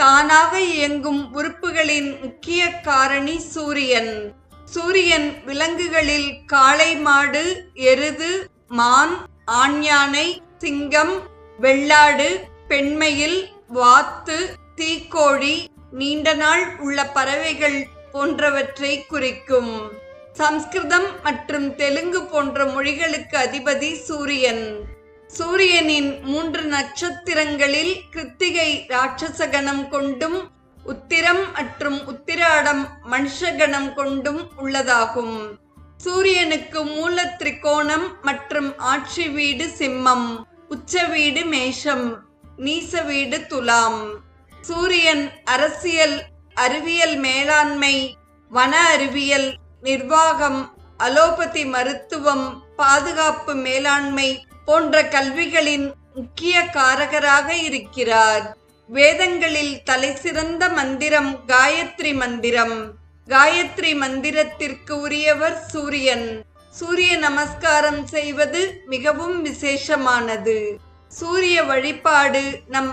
தானாக இயங்கும் உறுப்புகளின் முக்கிய காரணி சூரியன். சூரியன் விலங்குகளில் காளை மாடு எருது மான் ஆண்யானை சிங்கம் வெள்ளாடு பெண்மையில் வாத்து தீக்கோழி நீண்ட நாள் உள்ள பறவைகள் போன்றவற்றை குறிக்கும். சம்ஸ்கிருதம் மற்றும் தெலுங்கு போன்ற மொழிகளுக்கு அதிபதி சூரியன். சூரியனின் மூன்று நட்சத்திரங்களில் கிருத்திகை ராட்சசகணம் கொண்டும் உத்திரம் மற்றும் உத்திராடம் மனுஷகணம் கொண்டும் உள்ளதாகும். சூரியனுக்கு மூல திரிகோணம் மற்றும் ஆட்சி வீடு சிம்மம் உச்ச வீடு மேஷம் நீச வீடு துலாம். சூரியன் அரசியல் அறிவியல் மேலாண்மை வன அறிவியல் நிர்வாகம் அலோபதி மருத்துவம் பாதுகாப்பு மேலாண்மை போன்ற கல்விகளின் முக்கிய காரகராக இருக்கிறார். வேதங்களில் தலைசிறந்த மந்திரம் காயத்ரி மந்திரம். காயத்ரி மந்திரத்திற்கு உரியவர் சூரியன். சூரிய நமஸ்காரம் செய்வது மிகவும் விசேஷமானது. சூரிய வழிபாடு நம்